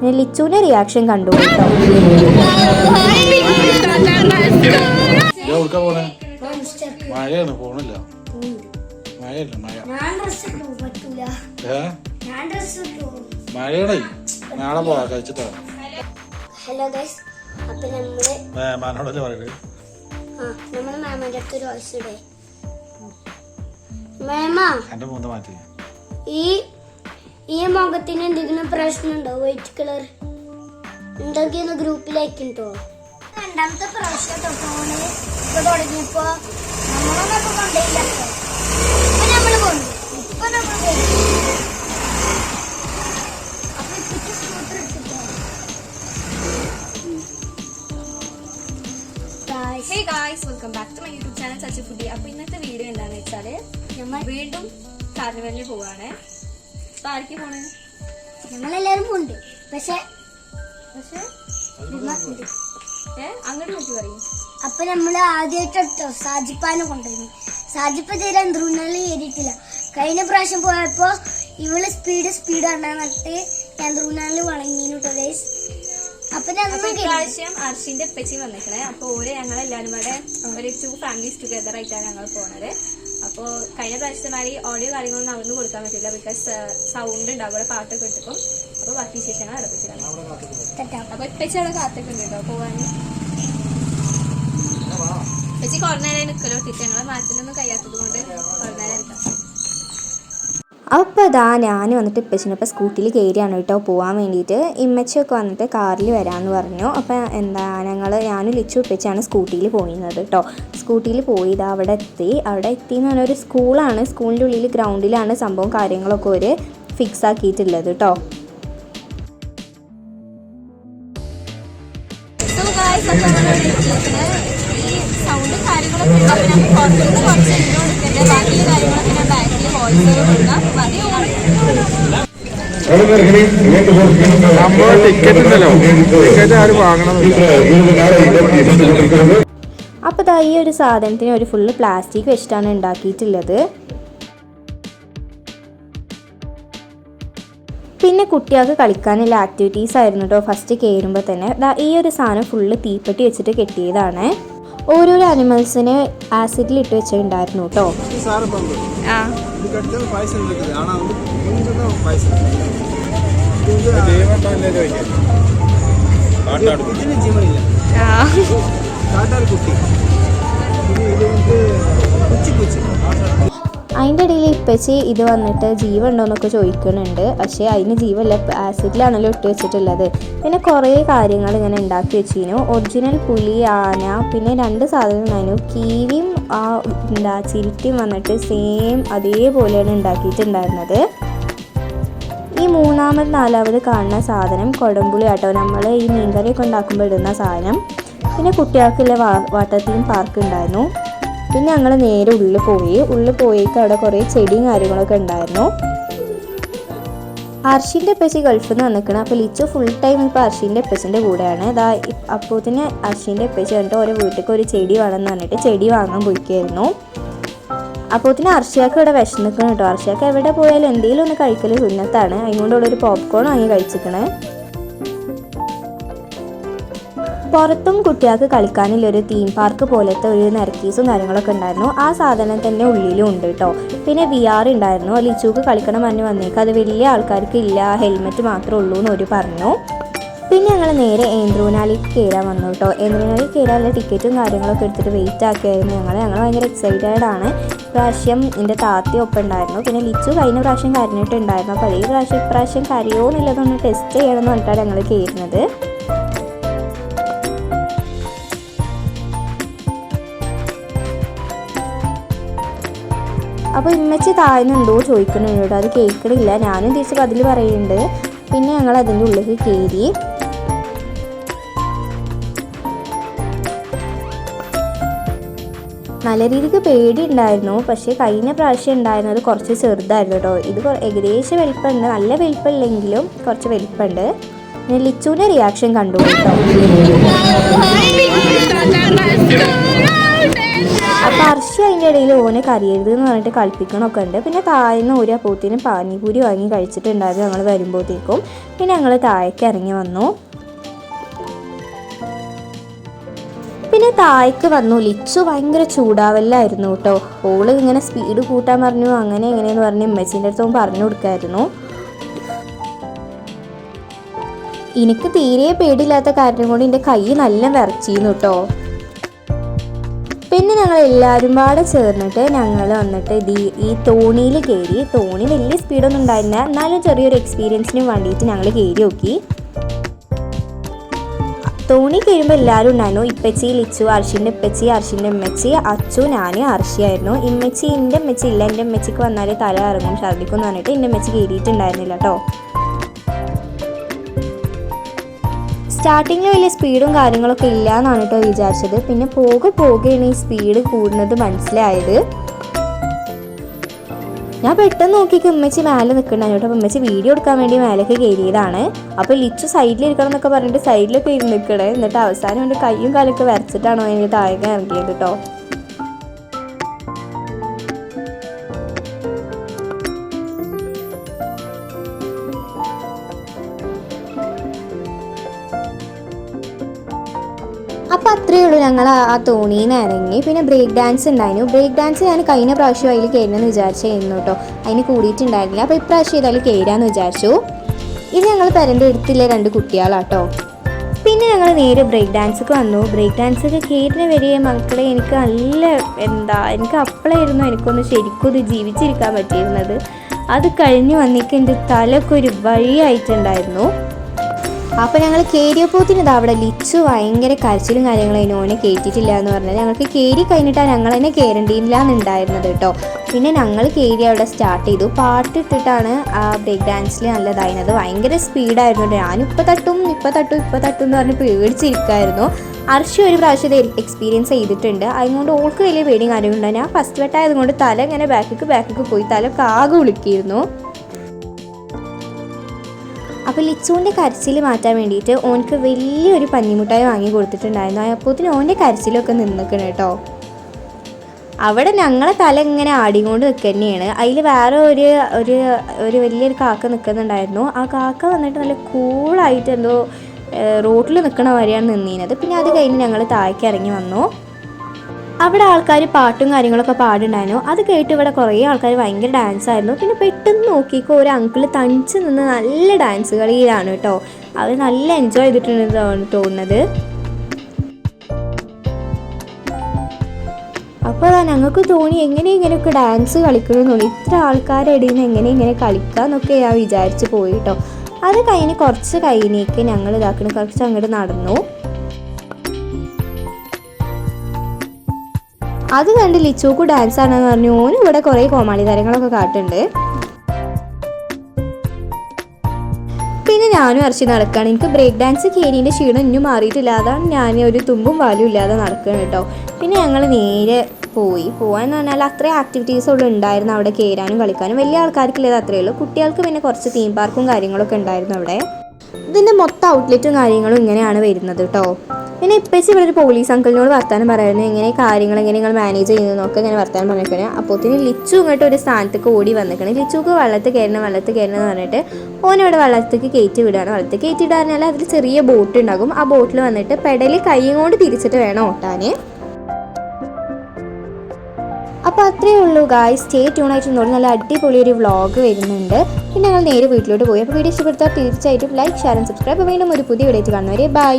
പിന്നെ ലിച്ചുവിന്റെ റിയാക്ഷൻ കണ്ടു കേട്ടോ. മഴയാണ് പോണില്ല. മഴയല്ല മഴ. മഴയാണേ. നാളെ പോവാ കഴിച്ചിട്ടാ. ഹലോ ഗൈസ് അപ്പൊ നമ്മൾ ഏ മാനോടല്ലേ പറയുന്നത് ആ നമ്മൾ മാമന്റെ അടുത്ത് ഒരു വോയിസ് ഇടേ. മാമ എന്റെ മൂന്ന് മാറ്റി. ഈ ഈ മുഖത്തിന് എന്തെങ്കിലും പ്രശ്നമുണ്ടോ? വൈറ്റ് കളർ ഉണ്ടെങ്കിൽ ഗ്രൂപ്പിലേക്ക് ഉണ്ടോ രണ്ടാമത്തെ പ്രാവശ്യം ട്ടോ ഫോണ് ഇപ്പൊ തുടങ്ങിയപ്പോ നമ്മളൊന്നും ഇപ്പൊ കൊണ്ടേയില്ല ഇപ്പൊ നമ്മൾ കൊണ്ടു ഇപ്പൊ നമ്മൾ അപ്പൊ ഇപ്പൊ scooter എടുത്തിട്ടോ? Hey guys welcome back to my YouTube channel such foodie അപ്പൊ ഇന്നത്തെ വീഡിയോ എന്താണെന്ന് വെച്ചാൽ നമ്മൾ വീണ്ടും കാർണിവലിൽ പോവാണ്. ആർക്ക് പോണേ. നമ്മളെല്ലാരും പോണ്ട്. പക്ഷെ പക്ഷെ അങ്ങോട്ട് നോക്കി പറയും. അപ്പൊ നമ്മൾ ആദ്യമായിട്ടോ സാജിപ്പാനെ കൊണ്ടുവരുന്നു സാജിപ്പ തീരെ യന്ത്രൂണാളി ഏരിയിട്ടില്ല കഴിഞ്ഞ പ്രാവശ്യം പോയപ്പോ ഇവൾ സ്പീഡ് സ്പീഡ് കണ്ടിട്ട് ഞാൻ വളങ്ങിനു കേട്ടോ ഗൈസ് അപ്പൊ ഇപ്രാവശ്യം അർഷിന്റെ അപ്പച്ചി വന്നിക്കണേ. അപ്പൊ ഓര് ഞങ്ങളെല്ലാരും എല്ലാവരും കൂടെ ഒരു ടു ഫാമിലീസ് ടുഗദർ ആയിട്ടാണ് ഞങ്ങൾ പോണത്. അപ്പൊ കഴിഞ്ഞ പ്രാവശ്യം മാതിരി ഓഡിയോ കാര്യങ്ങളൊന്നും അവിടുന്ന് കൊടുക്കാൻ പറ്റില്ല. ബിക്കോസ് സൗണ്ട് ഉണ്ടാവും അവിടെ പാട്ടൊക്കെ എടുക്കും അപ്പോൾ ബാക്കി വിശേഷങ്ങൾ അടുപ്പിച്ചിട്ടാണ് അപ്പോൾ ഇപ്പച്ചി അവിടെ കാത്തൊക്കെ കേട്ടോ. പോകാൻ ഇപ്പച്ചി കുറേ നേരം നിൽക്കലോ ഞങ്ങളെ മാറ്റിലൊന്നും കഴിയാത്തത് കൊണ്ട് കുറേ നേരം അപ്പോൾ ഇതാ ഞാൻ വന്നിട്ട് ഇപ്പച്ചിനപ്പോൾ സ്കൂട്ടിയിൽ കയറിയാണ് കേട്ടോ പോകാൻ വേണ്ടിയിട്ട്. ഇമ്മച്ചൊക്കെ വന്നിട്ട് കാറിൽ വരാമെന്ന് പറഞ്ഞു. അപ്പോൾ എന്താ ഞങ്ങൾ ഞാനും ലിച്ചു ഇപ്പച്ചാണ് സ്കൂട്ടിയിൽ പോയിരുന്നത് കേട്ടോ. സ്കൂട്ടിയിൽ പോയി അവിടെ എത്തി. അവിടെ എത്തി എന്ന് പറഞ്ഞാൽ ഒരു സ്കൂളാണ്. സ്കൂളിന്റെ ഉള്ളിൽ ഗ്രൗണ്ടിലാണ് സംഭവം കാര്യങ്ങളൊക്കെ ഒരു ഫിക്സ് ആക്കിയിട്ടുള്ളത് കേട്ടോ. So guys, അപ്പൊ സൗണ്ട് കാര്യങ്ങളൊക്കെ ഉണ്ട്. അപ്പൊ നമുക്ക് പുറത്തുനിന്ന് കുറച്ച് intro കൊടുക്കണ്ടേ. ബാക്കി കാര്യങ്ങളൊക്കെ ഞാൻ ബാക്കിൽ വോയിസ് കൊടുക്കാം. മതി നമ്മൾ ടിക്കറ്റ് ഉണ്ടല്ലോ ടിക്കറ്റ് ആരും വാങ്ങണമെന്നില്ല അപ്പോൾ ഇതാ ഈ ഒരു സാധനത്തിന് ഒരു ഫുള്ള് പ്ലാസ്റ്റിക് വെച്ചിട്ടാണ് ഉണ്ടാക്കിയിട്ടുള്ളത് പിന്നെ കുട്ടികൾക്ക് കളിക്കാനുള്ള ആക്ടിവിറ്റീസ് ആയിരുന്നു കേട്ടോ ഫസ്റ്റ് കയറുമ്പോൾ തന്നെ ദാ ഈ ഒരു സാധനം ഫുള്ള് തീപ്പെട്ടി വെച്ചിട്ട് കെട്ടിയതാണ് ഓരോരോ അനിമൽസിനെ ആസിഡിൽ ഇട്ട് വെച്ചിട്ടുണ്ടായിരുന്നു കേട്ടോ. ആ. അതിന്റെ ഇടയിൽ ഇപ്പച്ചി ഇത് വന്നിട്ട് ജീവുണ്ടോ എന്നൊക്കെ ചോദിക്കുന്നുണ്ട്. പക്ഷേ അതിന് ജീവല്ല. ആസിഡിലാണല്ലോ ഇട്ട് വെച്ചിട്ടുള്ളത്. പിന്നെ കുറേ കാര്യങ്ങൾ ഇങ്ങനെ ഉണ്ടാക്കി വെച്ചിരുന്നു. ഒറിജിനൽ പുലി ആന പിന്നെ രണ്ട് സാധനം ഉണ്ടായിരുന്നു. കീവിയും ആ എന്താ ചിരിറ്റിയും വന്നിട്ട് സെയിം അതേപോലെയാണ് ഉണ്ടാക്കിയിട്ടുണ്ടായിരുന്നത്. ഈ മൂന്നാമത് നാലാമത് കാണുന്ന സാധനം കൊടംപുളി ആട്ടോ. നമ്മൾ ഈ മീൻകറിയൊക്കെ ഉണ്ടാക്കുമ്പോൾ ഇടുന്ന സാധനം. പിന്നെ കുട്ടികൾക്കുള്ള വാട്ടർ തീം പാർക്ക് ഉണ്ടായിരുന്നു പിന്നെ ഞങ്ങൾ നേരെ ഉള്ളിൽ പോയി. ഉള്ളിൽ പോയിട്ട് അവിടെ കുറേ ചെടിയും കാര്യങ്ങളൊക്കെ ഉണ്ടായിരുന്നു. അർഷിന്റെ അപ്പച്ചി ഗൾഫിൽ നിന്ന് വന്നിക്കണം. അപ്പോൾ ലിച്ചു ഫുൾ ടൈം ഇപ്പോൾ അർഷിന്റെ അപ്പച്ചിന്റെ കൂടെയാണ്. ഇതാ അപ്പോൾ തന്നെ അർഷിന്റെ അപ്പച്ചി വന്നിട്ട് ഓരോ വീട്ടിലേക്ക് ഒരു ചെടി വേണമെന്ന് പറഞ്ഞിട്ട് ചെടി വാങ്ങാൻ പോയിക്കായിരുന്നു. അപ്പോൾ തന്നെ അർഷയാക്ക് ഇവിടെ വിശന്നിക്കണം കേട്ടോ. അർഷയാക്ക് എവിടെ പോയാലും എന്തെങ്കിലും ഒന്ന് കഴിക്കൽ സുന്നത്താണ്. അതിനോടുള്ള ഒരു പോപ്കോൺ വാങ്ങി കഴിച്ചിക്കണേ. പുറത്തും കുട്ടികൾക്ക് കളിക്കാനുള്ള ഒരു തീം പാർക്ക് പോലത്തെ ഒരു നരക്കീസും കാര്യങ്ങളൊക്കെ ഉണ്ടായിരുന്നു. ആ സാധനം തന്നെ ഉള്ളിലും ഉണ്ട് കേട്ടോ. പിന്നെ വി ആർ ഉണ്ടായിരുന്നു. ലിച്ചുക്ക് കളിക്കണം പറഞ്ഞ് വന്നേക്ക്. അത് വലിയ ആൾക്കാർക്ക് ഇല്ല. ഹെൽമെറ്റ് മാത്രമേ ഉള്ളൂ എന്ന് ഒരു പറഞ്ഞു. പിന്നെ ഞങ്ങൾ നേരെ ഏന്ദ്രൂനാലിക്ക് കയറാൻ വന്നു കേട്ടോ. ഏന്ദ്രൂനാലിക്ക് കയറാനുള്ള ടിക്കറ്റും കാര്യങ്ങളൊക്കെ എടുത്തിട്ട് വെയിറ്റ് ആക്കിയായിരുന്നു ഞങ്ങൾ ഞങ്ങൾ ഭയങ്കര എക്സൈറ്റഡ് ആണ്. പ്രാവശ്യം എന്റെ താത്തയും ഒപ്പം ഉണ്ടായിരുന്നു. പിന്നെ ലിച്ചു കഴിഞ്ഞ പ്രാവശ്യം കരഞ്ഞിട്ടുണ്ടായിരുന്നു. അപ്പോൾ ഈ പ്രാവശ്യം ഇപ്രാവശ്യം കരയോ എന്നുള്ളതൊന്ന് ടെസ്റ്റ് ചെയ്യണമെന്ന് പറഞ്ഞിട്ടാണ് ഞങ്ങൾ കയറുന്നത്. അപ്പോൾ ഇമ്മച്ചി താഴ്ന്നുണ്ടോ ചോദിക്കുന്നുണ്ട് കേട്ടോ. അത് കേൾക്കണില്ല. ഞാനും തിരിച്ച് പതിൽ പറയുന്നുണ്ട്. പിന്നെ ഞങ്ങൾ അതിന്റെ ഉള്ളിൽ കയറി. നല്ല രീതിക്ക് പേടി ഉണ്ടായിരുന്നു. പക്ഷേ കഴിഞ്ഞ പ്രാവശ്യം ഉണ്ടായിരുന്നത് കുറച്ച് ചെറുതായിരുന്നു കേട്ടോ. ഇത് ഏകദേശം വലിപ്പമുണ്ട്. നല്ല വലിപ്പമില്ലെങ്കിലും കുറച്ച് വലിപ്പമുണ്ട്. പിന്നെ ലിച്ചുവിന്റെ റിയാക്ഷൻ കണ്ടു കേട്ടോ. ഇടയിൽ ഓനെ കറിയരുത് എന്ന് പറഞ്ഞിട്ട് കളിപ്പിക്കണമൊക്കെ ഉണ്ട്. പിന്നെ താഴ്ന്ന ഒരു പൂത്തിന് പാനിപൂരി വാങ്ങി കഴിച്ചിട്ടുണ്ടായിരുന്നു ഞങ്ങൾ വരുമ്പോഴത്തേക്കും. പിന്നെ ഞങ്ങൾ താഴേക്ക് ഇറങ്ങി വന്നു. പിന്നെ താഴേക്ക് വന്നു. ലിച്ചു ഭയങ്കര ചൂടാവല്ലായിരുന്നു കേട്ടോ. ഓൾ ഇങ്ങനെ സ്പീഡ് കൂട്ടാൻ പറഞ്ഞു. അങ്ങനെ എങ്ങനെയെന്ന് പറഞ്ഞ് ഉമ്മച്ചീന്റെ അടുത്തും പറഞ്ഞു കൊടുക്കായിരുന്നു. എനിക്ക് തീരെ പേടിയില്ലാത്ത കാര്യം കൊണ്ട് എന്റെ കൈ നല്ല വിറച്ചിരുന്നു കേട്ടോ. പിന്നെ ഞങ്ങൾ എല്ലാവരും പാടെ ചേർന്നിട്ട് ഞങ്ങൾ വന്നിട്ട് ഇത് ഈ- തോണിയിൽ കയറി തോണി വലിയ സ്പീഡൊന്നും ഉണ്ടായിരുന്നില്ല. എന്നാലും ചെറിയൊരു എക്സ്പീരിയൻസിന് വേണ്ടിയിട്ട് ഞങ്ങൾ കയറി നോക്കി. തോണി കയറുമ്പോൾ എല്ലാവരും ഉണ്ടായിരുന്നു. ഇപ്പച്ചി ലിച്ചു അർഷിന്റെ ഇപ്പച്ചി അർഷിന്റെ ഉമ്മച്ചി അച്ചു ഞാൻ അർഷിയായിരുന്നു ഇമ്മച്ചി എന്റെ ഉമ്മച്ചി ഇല്ല. എന്റെ ഉമ്മച്ചിക്ക് വന്നാൽ തല ഇറങ്ങും ഛർദിക്കും എന്ന് പറഞ്ഞിട്ട് എന്റെ ഉമ്മച്ചി കയറിയിട്ടുണ്ടായിരുന്നില്ല കേട്ടോ സ്റ്റാർട്ടിങ്ങിൽ വലിയ സ്പീഡും കാര്യങ്ങളൊക്കെ ഇല്ല എന്നാണ് കേട്ടോ വിചാരിച്ചത്. പിന്നെ പോകെ പോകെയാണ് ഈ സ്പീഡ് കൂടുന്നത് മനസ്സിലായത്. ഞാൻ പെട്ടെന്ന് നോക്കിക്ക് ഉമ്മച്ചി മേലെ നിൽക്കണ്ടായിരുന്നു കേട്ടോ അപ്പം ഉമ്മച്ചി വീഡിയോ എടുക്കാൻ വേണ്ടി മേലേക്ക് കയറിയതാണ് അപ്പോൾ ലിച്ചു സൈഡിലിരിക്കണം എന്നൊക്കെ പറഞ്ഞിട്ട് സൈഡിലൊക്കെ ഇരുന്ന് നിൽക്കണേ എന്നിട്ട് അവസാനം കൊണ്ട് കയ്യും കാലൊക്കെ വരച്ചിട്ടാണോ എനിക്ക് താഴെ ഇറങ്ങിയത് കേട്ടോ അപ്പോൾ അത്രയേ ഉള്ളൂ. ഞങ്ങൾ ആ തോണിയിൽ നിന്ന് ഇറങ്ങി. പിന്നെ ബ്രേക്ക് ഡാൻസ് ഉണ്ടായിരുന്നു. ബ്രേക്ക് ഡാൻസ് ഞാൻ കഴിഞ്ഞ പ്രാവശ്യം അതിൽ കയറണമെന്ന് വിചാരിച്ചായിരുന്നു കേട്ടോ. അതിന് കൂടിയിട്ടുണ്ടായിരുന്നില്ല. അപ്പോൾ ഇപ്രാവശ്യം ഏതായാലും കയറാമെന്ന് വിചാരിച്ചു. ഇത് ഞങ്ങൾ പെരന്റെ എടുത്തില്ല രണ്ട് കുട്ടികളാട്ടോ പിന്നെ ഞങ്ങൾ നേരെ ബ്രേക്ക് ഡാൻസൊക്കെ വന്നു. ബ്രേക്ക് ഡാൻസൊക്കെ കയറിന് വരെ മക്കളെ എനിക്ക് നല്ല എന്താ എനിക്ക് അപ്പോഴായിരുന്നു എനിക്കൊന്ന് ശരിക്കും ഇത് ജീവിച്ചിരിക്കാൻ പറ്റിയിരുന്നത്. അത് കഴിഞ്ഞ് വന്നിട്ട് എന്റെ തലക്കൊരു വഴിയായിട്ടുണ്ടായിരുന്നു. അപ്പോൾ ഞങ്ങൾ കേരിയ ഇതാ അവിടെ ലിച്ചു ഭയങ്കര കരച്ചിലും കാര്യങ്ങളും ഓനെ കയറ്റിയിട്ടില്ല എന്ന് പറഞ്ഞാൽ ഞങ്ങൾക്ക് കയറി കഴിഞ്ഞിട്ടാണ് ഞങ്ങൾ തന്നെ കയറേണ്ടിയില്ല എന്നുണ്ടായിരുന്നത് കേട്ടോ. പിന്നെ ഞങ്ങൾ കയറി അവിടെ സ്റ്റാർട്ട് ചെയ്തു. പാട്ടിട്ടിട്ടാണ് ആ ബ്രേക്ക് ഡാൻസിൽ നല്ലതായിരുന്നത് ഭയങ്കര സ്പീഡായിരുന്നു ഞാനിപ്പോൾ തട്ടും ഇപ്പോൾ തട്ടും ഇപ്പോൾ തട്ടും എന്ന് പറഞ്ഞ് പേടിച്ചിരിക്കായിരുന്നു. അർഷി ഒരു പ്രാവശ്യം ഇത് എക്സ്പീരിയൻസ് ചെയ്തിട്ടുണ്ട്. അതുകൊണ്ട് ഓൾക്ക് വലിയ പേടിയും കാര്യങ്ങളുണ്ടായി ഞാൻ ഫസ്റ്റ് വെട്ടായതുകൊണ്ട് തല ഇങ്ങനെ ബാക്കിക്ക് ബാക്കിക്ക് പോയി. തല കാകെ വിളിക്കിയിരുന്നു. അപ്പോൾ ലിച്ചുവിന്റെ കരച്ചിൽ മാറ്റാൻ വേണ്ടിയിട്ട് ഓനക്ക് വലിയൊരു പഞ്ഞിമുട്ടായി വാങ്ങി കൊടുത്തിട്ടുണ്ടായിരുന്നു. അപ്പോത്തിന് ഓന്റെ കരച്ചിലൊക്കെ നിന്നിക്കണം കേട്ടോ. അവിടെ ഞങ്ങളെ തല ഇങ്ങനെ ആടിക്കൊണ്ട് നിൽക്കുക അതിൽ വേറെ ഒരു ഒരു ഒരു വലിയൊരു കാക്ക നിൽക്കുന്നുണ്ടായിരുന്നു. ആ കാക്ക വന്നിട്ട് നല്ല കൂളായിട്ട് എന്തോ റോട്ടിൽ നിൽക്കണ വരെയാണ് നിന്നീനത്. പിന്നെ അത് കഴിഞ്ഞ് ഞങ്ങൾ താഴേക്ക് ഇറങ്ങി വന്നു. അവിടെ ആൾക്കാർ പാട്ടും കാര്യങ്ങളൊക്കെ പാടുണ്ടായിരുന്നു. അത് കേട്ട് ഇവിടെ കുറേ ആൾക്കാർ ഭയങ്കര ഡാൻസ് ആയിരുന്നു. പിന്നെ പെട്ടെന്ന് നോക്കിക്കോ ഒരു അങ്കിൾ തണിച്ച് നിന്ന് നല്ല ഡാൻസ് കളിയിലാണ് കേട്ടോ അവർ നല്ല എൻജോയ് ചെയ്തിട്ടുണ്ടെന്നാണ് തോന്നുന്നത്. അപ്പോൾ അതാ ഞങ്ങൾക്ക് തോന്നി എങ്ങനെ ഇങ്ങനെയൊക്കെ ഡാൻസ് കളിക്കണമെന്ന് തോന്നി. ഇത്ര ആൾക്കാരുടെ ഇടയിൽ നിന്ന് എങ്ങനെ ഇങ്ങനെ കളിക്കാന്നൊക്കെ ഞാൻ വിചാരിച്ച് പോയി കേട്ടോ അത് കഴിഞ്ഞ് കുറച്ച് കഴിഞ്ഞേക്ക് ഞങ്ങൾ ഇതാക്കണം കുറച്ച് അങ്ങോട്ട് നടന്നു. അത് കണ്ട് ലിച്ചോക്ക് ഡാൻസ് ആണെന്ന് പറഞ്ഞു. ഓനും ഇവിടെ കുറേ കോമാളി തരങ്ങളൊക്കെ കാട്ടുണ്ട്. പിന്നെ ഞാനും ഇറച്ചി നടക്കുകയാണ് എനിക്ക് ബ്രേക്ക് ഡാൻസ് കയറിന്റെ ക്ഷീണം ഇന്നും മാറിയിട്ടില്ല. അതാണ് ഞാൻ ഒരു തുമ്പും വാലും ഇല്ലാതെ നടക്കണം കേട്ടോ പിന്നെ ഞങ്ങൾ നേരെ പോയി. പോകാന്ന് പറഞ്ഞാൽ അത്രയും ആക്ടിവിറ്റീസ് ഉള്ളു ഉണ്ടായിരുന്നു അവിടെ കയറാനും കളിക്കാനും. വലിയ ആൾക്കാർക്കില്ലത് അത്രയേ ഉള്ളൂ. കുട്ടികൾക്ക് പിന്നെ കുറച്ച് തീം പാർക്കും കാര്യങ്ങളൊക്കെ ഉണ്ടായിരുന്നു അവിടെ. ഇതിന്റെ മൊത്തം ഔട്ട്ലെറ്റും കാര്യങ്ങളും ഇങ്ങനെയാണ് വരുന്നത് കേട്ടോ പിന്നെ ഇപ്പച്ചി ഇവിടെ ഒരു പോലീസ് അങ്കിളിനോട് വർത്താനം പറയായിരുന്നു എങ്ങനെ കാര്യങ്ങൾ എങ്ങനെ നിങ്ങൾ മാനേജ് ചെയ്യുന്നതെന്നൊക്കെ ഇങ്ങനെ വർത്താനം പറഞ്ഞേക്കണ അപ്പോത്തിന് ലിച്ചു ഇങ്ങോട്ട് ഒരു സ്ഥാനത്തേക്ക് ഓടി വന്നിക്കണേ ലിച്ചുക്ക് വെള്ളത്തിൽ കയറണം വെള്ളത്തിൽ കയറണം എന്ന് പറഞ്ഞിട്ട് ഓനിവിടെ വെള്ളത്തേക്ക് കയറ്റി വിടുകയാണ്. വെള്ളത്തിൽ കയറ്റി പറഞ്ഞാൽ അതിൽ ചെറിയ ബോട്ട് ഉണ്ടാകും. ആ ബോട്ടിൽ വന്നിട്ട് പെടൽ കൈ കൊണ്ട് തിരിച്ചിട്ട് വേണം ഓട്ടാൻ അപ്പോൾ അത്രയേ ഉള്ളൂ ഗായ് സ്റ്റേ ആയിട്ട് നോക്കി നല്ല അടിപൊളി ഒരു വ്ളോഗ് വരുന്നുണ്ട്. പിന്നെ ഞങ്ങൾ നേരെ വീട്ടിലോട്ട് പോയി. അപ്പോൾ വീഡിയോ ഇഷ്ടപ്പെടുത്താൽ തീർച്ചയായിട്ടും ലൈക്ക് ഷെയർ ആൻഡ് സബ്സ്ക്രൈബ് വീണ്ടും ഒരു പുതിയ വീഡിയോ കാണുന്നവരെ ബൈ